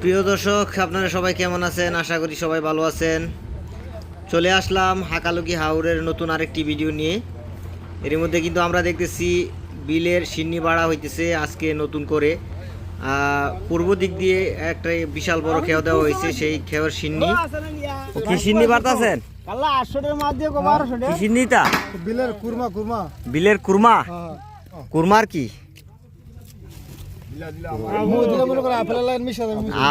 প্রিয় দর্শক আপনারা সবাই কেমন আছেন? আশা করি সবাই ভালো আছেন। চলে আসলাম হাকালুকি হাওরের নতুন আরেকটি ভিডিও নিয়ে। এর মধ্যে কিন্তু আমরা দেখতেছি বিলের সিন্নি বাড়া হইতেছে আজকে নতুন করে। পূর্ব দিক দিয়ে একটা বিশাল বড় খেয়া দেওয়া হয়েছে সেই খেয়ার সিন্নি। কি সিন্নি বাড়তাছেন বিলের কুরমা কুরমা। বিলের কুরমা? কুরমার কি?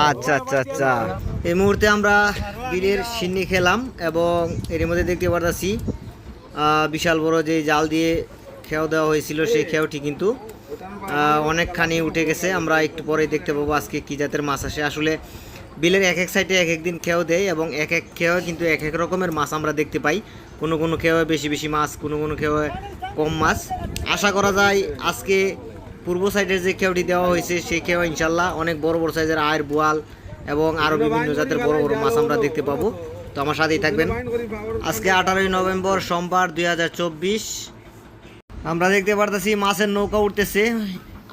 আচ্ছা আচ্ছা আচ্ছা। এই মুহূর্তে আমরা বিলের সিন্নি খেলাম এবং এর মধ্যে দেখতে পারতাছি বিশাল বড় যে জাল দিয়ে খেয়াও দেওয়া হয়েছিল, সেই খেয়াওটি কিন্তু অনেকখানি উঠে গেছে। আমরা একটু পরে দেখতে পাবো আজকে কি জাতের মাছ আসে। আসলে বিলের এক এক সাইডে এক এক দিন খেয়াও দেয় এবং এক এক খেয়াও কিন্তু এক এক রকমের মাছ আমরা দেখতে পাই। কোনো কোনো খেয়াও বেশি বেশি মাছ, কোনো কোনো খেয়াও কম মাছ। আশা করা যায় আজকে পূর্ব সাইডের যে খেয়াটি দেওয়া হয়েছে, সেই খেয়া ইনশাল্লাহ অনেক বড় বড় সাইজের আয়ের বোয়াল এবং আরও বিভিন্ন জাতের বড় বড় মাছ আমরা দেখতে পাবো। তো আমার সাথেই থাকবেন। আজকে আঠারোই নভেম্বর সোমবার দুই হাজার চব্বিশ। আমরা দেখতে পারতেছি মাছের নৌকা উঠতেছে।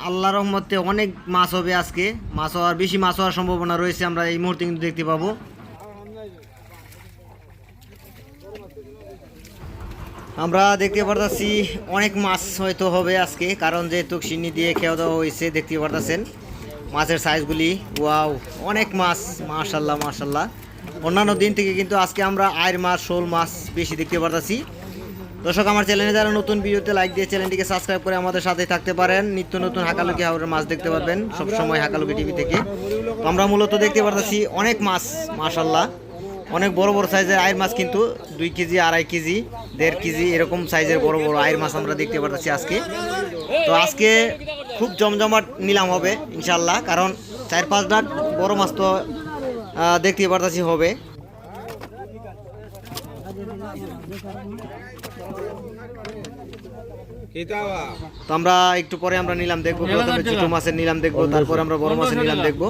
আল্লাহ রহমতে অনেক মাছ হবে আজকে। মাছ হওয়ার, বেশি মাছ হওয়ার সম্ভাবনা রয়েছে, আমরা এই মুহূর্তে কিন্তু দেখতে পাবো। আমরা দেখতে পারতাছি অনেক মাছ হয়তো হবে আজকে, কারণ যেহেতু সিন্নি দিয়ে খেয়ে দেওয়া হয়েছে, দেখতে পারতাছেন। মাছের সাইজগুলি, ওয়াও, অনেক মাছ, মাশাল্লাহ মাশাল্লাহ। অন্যান্য দিন থেকে কিন্তু আজকে আমরা আয়ের মাছ, শোল মাছ বেশি দেখতে পারতাছি। দর্শক, আমার চ্যানেলে যারা নতুন ভিডিওতে লাইক দিয়ে চ্যানেলটিকে সাবস্ক্রাইব করে আমাদের সাথে থাকতে পারেন, নিত্য নতুন হাকালুকি হাওরের মাছ দেখতে পারবেন সবসময় হাকালুকি টিভি থেকে। আমরা মূলত দেখতে পারতাছি অনেক মাছ, মাশাল্লাহ। অনেক বড় বড় সাইজের আয়ের মাছ কিন্তু দুই কেজি, আড়াই কেজি, দেড় কেজি এরকম সাইজের বড় বড় আয়ের মাছ আমরা দেখতে পারতেছি আজকে। তো আজকে খুব জমজমাট নিলাম হবে ইনশাল্লাহ কারণ চার পাঁচ ডাক বড় মাছ তো দেখতে পারতেছি হবে। তো আমরা একটু পরে আমরা নিলাম দেখব প্রথমে ছোট মাছের নিলাম দেখব তারপর আমরা বড় মাছের নিলাম দেখব।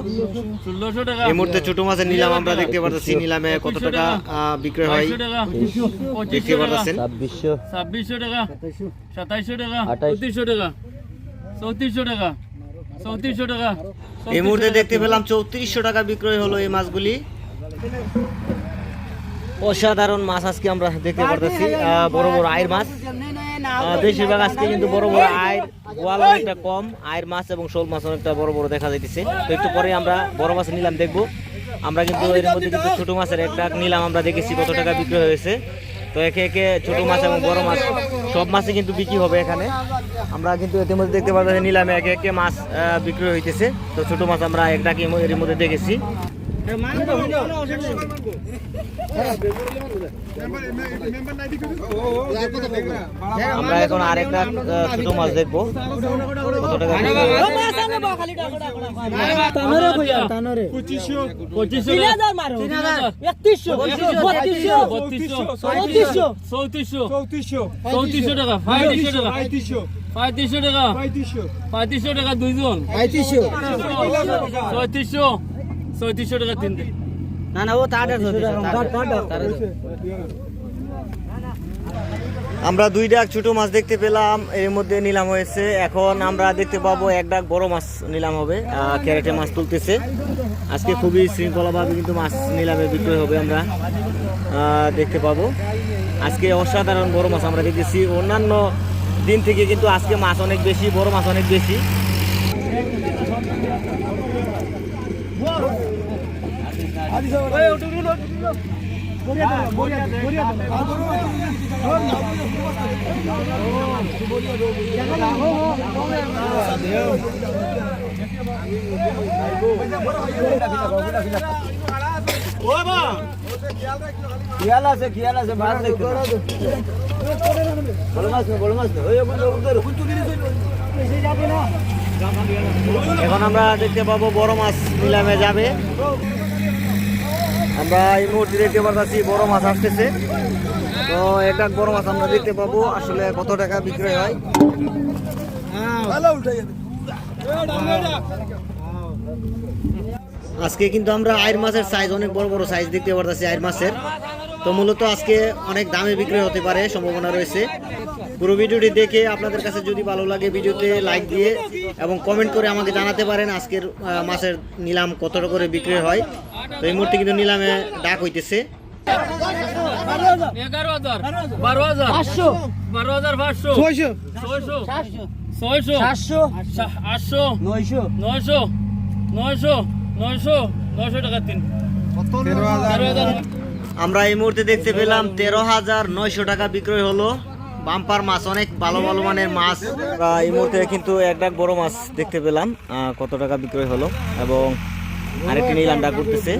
ষোলোশো টাকা। এই মুহূর্তে ছোট মাছের নিলাম আমরা দেখতে পারতেছি নিলামে কত টাকা আহ, বিক্রয় হয়? দেখতে পারতেছেন? ছাব্বিশশো। টাকা। সাতাইশশো। টাকা। চৌত্রিশশো টাকা। চৌত্রিশশো টাকা। চৌত্রিশশো টাকা। এই মুহূর্তে দেখতে পেলাম চৌত্রিশশো টাকা বিক্রয় হলো এই মাছগুলি। অসাধারণ মাছ আজকে আমরা দেখতে পারতেছি বড় বড় আয়ের মাছ। বেশিরভাগ আজকে কিন্তু বড় বড় আয়ের গোয়াল অনেকটা কম আয়ের মাছ এবং শোল মাছ অনেকটা বড় বড় দেখা যাইতেছে। তো একটু পরে আমরা বড় মাছ নিলাম দেখব। আমরা কিন্তু এর মধ্যে কিন্তু ছোট মাছের একটা নিলাম আমরা দেখেছি কত টাকা বিক্রি হয়েছে। তো একে একে ছোট মাছ এবং বড় মাছ সব মাছই কিন্তু বিক্রি হবে এখানে। আমরা কিন্তু এর মধ্যে দেখতে পাচ্ছি নিলামে একে একে মাছ বিক্রি হইতেছে। তো ছোট মাছ আমরা একটা কি এর মধ্যে দেখেছি। আমরা এখন আরেকটা ছোট মাছ দেখব। কত টাকা চৌত্রিশশো। চৌত্রিশশো। চৌত্রিশশো। টাকা পঁয়ত্রিশশো টাকা। পঁয়ত্রিশশো। টাকা। পঁয়ত্রিশশো টাকা দুইজন। পঁয়ত্রিশশো। চৌত্রিশশো। চৌত্রিশশো টাকা তিন দিন। না না ও আমরা দুই ডাক ছোট মাছ দেখতে পেলাম এর মধ্যে নিলাম হয়েছে। এখন আমরা দেখতে পাবো এক ডাক বড় মাছ নিলাম হবে ক্যারেটে মাছ তুলতেছে। আজকে খুবই শৃঙ্খলাভাবে কিন্তু মাছ নিলামে বিক্রয় হবে আমরা দেখতে পাবো। আজকে অসাধারণ বড় মাছ আমরা দেখতেছি। অন্যান্য দিন থেকে কিন্তু আজকে মাছ অনেক বেশি বড় মাছ অনেক বেশি। খেয়াল আছে খেয়াল আছে মাছ দেখতে বড় মাছ না বড় মাছ না ওই এখন আমরা দেখতে পাবো বড় মাছ নিলামে যাবে। আমরা এই মুহূর্তে দেখতে পাচ্ছি বড় মাছ আসতেছে। তো একটা বড় মাছ আমরা দেখতে পাবো, আসলে কত টাকা বিক্রয় হয়। আজকে কিন্তু আমরা আয়ের মাছের সাইজ অনেক বড় বড় সাইজ দেখতে পারতেছি আয়ের মাছের। তো মূলত আজকে অনেক দামে বিক্রয় হতে পারে সম্ভাবনা রয়েছে। পুরো ভিডিওটি দেখে আপনাদের কাছে যদি ভালো লাগে ভিডিওতে লাইক দিয়ে এবং কমেন্ট করে আমাকে জানাতে পারেন আজকের মাছের নিলাম কতটা করে বিক্রি হয়। তো এই মুহূর্তে কিন্তু নিলামে ডাক হইতেছে। বারো হাজার পাঁচশো। বারো হাজার পাঁচশো ছয়শো। ছয়শো সাতশো। ছয়শো সাতশো। সা- আটশো নয়শো। নয়শো নয়শো নয়শো নয়শো টাকা তিন। তেরো হাজার। আমরা এই মুহূর্তে দেখতে পেলাম তেরো হাজার নয়শো টাকা বিক্রয় হলো। বাম্পার মাছ, অনেক ভালো ভালো মানের মাছ। এই মুহূর্তে কিন্তু এক ডাক বড় মাছ দেখতে পেলাম কত টাকা বিক্রয় হলো এবং আরেকটি নিলাম ডাক করতেছে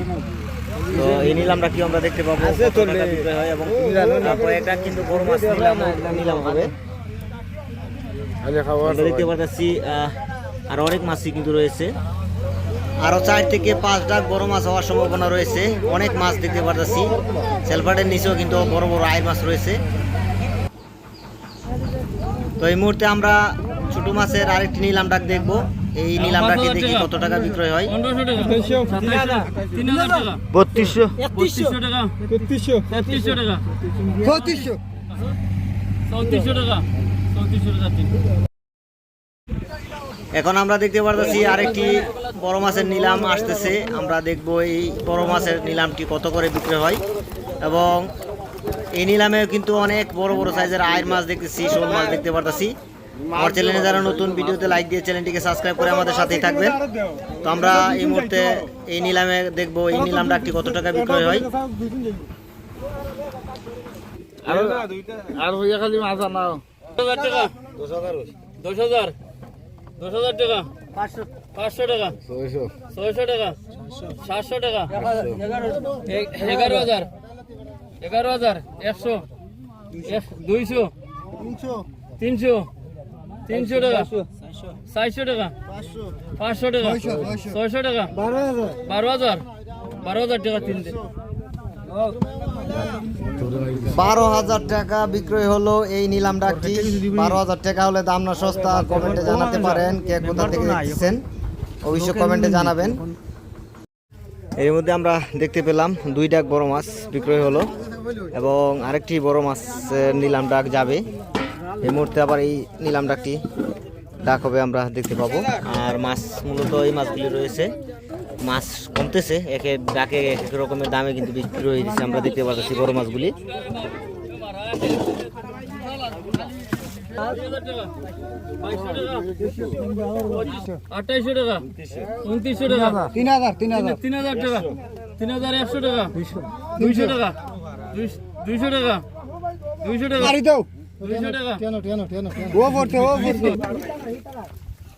তো এই নিলামটা কি আমরা দেখতে পাবো? বিক্রয় হয় এবং কিন্তু বড় মাছ নিলাম নিলাম হবে। দেখতে পাচ্ছি আর অনেক মাছই কিন্তু রয়েছে। আরও চার থেকে পাঁচ ডাক বড় মাছ হওয়ার সম্ভাবনা রয়েছে। অনেক মাছ দেখতে পাচ্ছি সেলফাটের নিচেও কিন্তু বড় বড় আয়ের মাছ রয়েছে। তো এই মুহূর্তে আমরা ছোট মাছের আরেকটি নিলাম ডাক দেখব। এই নিলাম ডাকে দেখি কত টাকা বিক্রয় হয়। বত্রিশশো। বত্রিশশো। টাকা। চৌত্রিশশো চৌত্রিশশো এখন আমরা দেখতে পারতেছি আরেকটি বড় মাছের নিলাম আসতেছে। আমরা দেখব এই বড় মাছের নিলামটি কত করে বিক্রি হয়। এবং এই নিলামে কিন্তু অনেক বড় বড় সাইজের আয়ের মাছ দেখতেছি শোল মাছ দেখতে পারতেছি। আমার চ্যানেলে যারা নতুন ভিডিওতে লাইক দিয়ে চ্যানেলটিকে সাবস্ক্রাইব করে আমাদের সাথেই থাকবেন। তো আমরা এই মুহূর্তে এই নিলামে দেখব এই নিলামটা একটি কত টাকা বিক্রয় হয়। আর হইয়া খালি মাছ আনাও। দশ হাজার টাকা। দশ হাজার। দশ হাজার টাকা। পাঁচশো। পাঁচশো টাকা। ছয়শো। ছয়শো টাকা। সাতশো টাকা। এগারো হাজার। এগারো হাজার। একশো। এক- দুইশো। তিনশো। তিনশো। তিনশো টাকা। চারশো। টাকা। পাঁচশো। টাকা। ছয়শো টাকা। বারো হাজার। বারো হাজার। বারো হাজার টাকা তিন দিন। বারো হাজার টাকা বিক্রয় হলো এই নিলাম ডাকটি। বারো হাজার টাকা হলে দাম না সস্তা, কমেন্টে জানাতে পারেন কে কোথা থেকে দেখতেছেন অবশ্যই কমেন্টে জানাবেন। এর মধ্যে আমরা দেখতে পেলাম দুই ডাক বড় মাছ বিক্রয় হলো এবং আরেকটি বড় মাছ নিলাম ডাক যাবে। এই মুহূর্তে আবার এই নিলাম ডাকটি ডাক হবে আমরা দেখতে পাবো। আর মাছ মূলত এই মাছগুলি রয়েছে। মাছ কমতেছে একে ডাকে এক এক রকমের দামে কিন্তু বিক্রি হয়ে যাচ্ছে। আমরা দেখতে পাচ্ছি বড় মাছগুলি। আঠাইশো টাকা। উনত্রিশশো টাকা। তিন হাজার তিন হাজার। তিন হাজার টাকা। তিন হাজার একশো টাকা। দুইশো। টাকা। দুইশো টাকা। দুইশো টাকা। দুইশো টাকা। কেন কেন কেন ও পড়তে ও পড়তে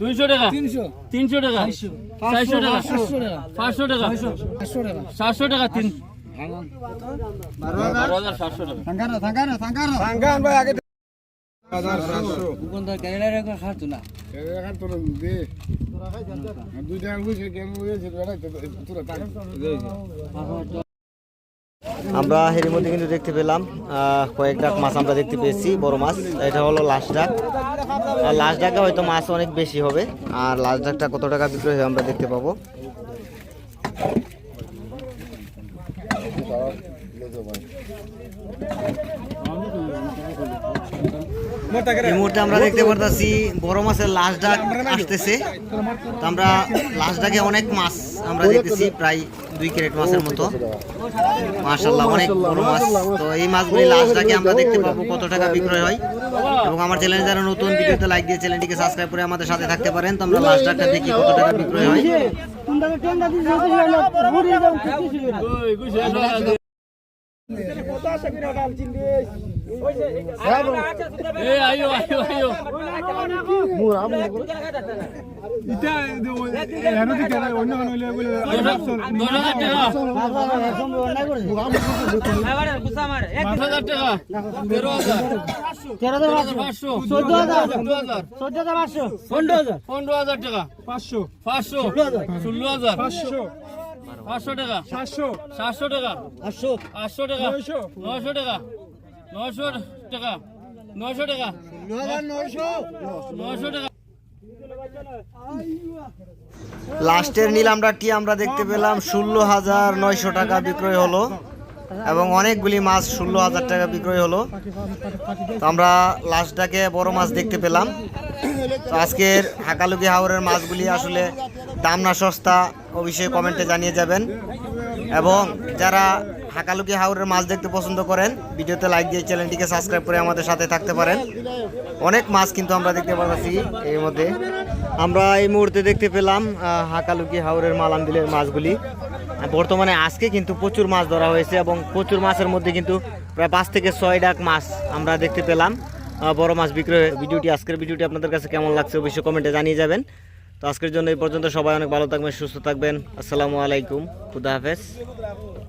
দুইশো। টাকা। তিনশো। টাকা। চারশো। টাকা। পাঁচশো। টাকা। সাতশো টাকা। তিন বারো হাজার। সাতশো টাকা। ভাই আগে দোকানদার কেন রেখে খাতো না আমরা এর মধ্যে কিন্তু দেখতে পেলাম আহ, কয়েক ডাক মাছ আমরা দেখতে পেয়েছি বড় মাছ। এটা হলো লাস্ট ডাক। আর লাস্ট ডাকে হয়তো মাছ অনেক বেশি হবে। আর লাস্ট ডাকটা কত টাকা বিক্রয় হয় আমরা দেখতে পাবো। এই মুহূর্তে আমরা দেখতে পারতাছি বড় মাছের লাস্ট ডাক আসতেছে তো আমরা লাস্ট ডাকে অনেক মাছ আমরা দেখতেছি প্রায় দুই ক্যারেট মাছের মতো মাশাল্লাহ অনেক বড় মাছ তো এই মাছগুলি লাস্ট ডাকে আমরা দেখতে পাবো কত টাকা বিক্রয় হয় এবং আমার চ্যানেলে যারা নতুন ভিডিওতে লাইক দিয়ে চ্যানেলটিকে সাবস্ক্রাইব করে আমাদের সাথে থাকতে পারেন তো আমরা লাস্ট ডাকটা দেখি কত টাকা বিক্রয় হয় ওই, গুছিয়ে পনেরো হাজার। টাকা। পাঁচশো। পাঁচশো। ষোলো হাজার। পাঁচশো। পাঁচশো টাকা। সাতশো। সাতশো টাকা। আটশো। আটশো টাকা। নয়শো টাকা। নয়শো টাকা নয়শো টাকা। লাস্টের আমরা দেখতে পেলাম ষোলো হাজার নয়শো টাকা বিক্রয় হলো এবং অনেকগুলি মাছ ষোলো হাজার টাকা বিক্রয় হলো। তো আমরা লাস্টটাকে বড় মাছ দেখতে পেলাম। আজকের হাকালুকি হাওরের মাছগুলি আসলে দাম না সস্তা, অবশ্যই কমেন্টে জানিয়ে যাবেন। এবং যারা হাকালুকি হাওরের মাছ দেখতে পছন্দ করেন, ভিডিওতে লাইক দিয়ে চ্যানেলটিকে সাবস্ক্রাইব করে আমাদের সাথে থাকতে পারেন। অনেক মাছ কিন্তু আমরা দেখতে পাচ্ছি এর মধ্যে। আমরা এই মুহূর্তে দেখতে পেলাম হাকালুকি হাওরের মালাম বিলের মাছগুলি বর্তমানে আজকে কিন্তু প্রচুর মাছ ধরা হয়েছে এবং প্রচুর মাছের মধ্যে কিন্তু প্রায় পাঁচ থেকে ছয় ডাক মাছ আমরা দেখতে পেলাম। বড় মাছ বিক্রয় ভিডিওটি, আজকের ভিডিওটি আপনাদের কাছে কেমন লাগছে অবশ্যই কমেন্টে জানিয়ে যাবেন। তো আজকের জন্য এই পর্যন্ত সবাই অনেক ভালো থাকবেন, সুস্থ থাকবেন। আসসালামু আলাইকুম, খুদা হাফেজ।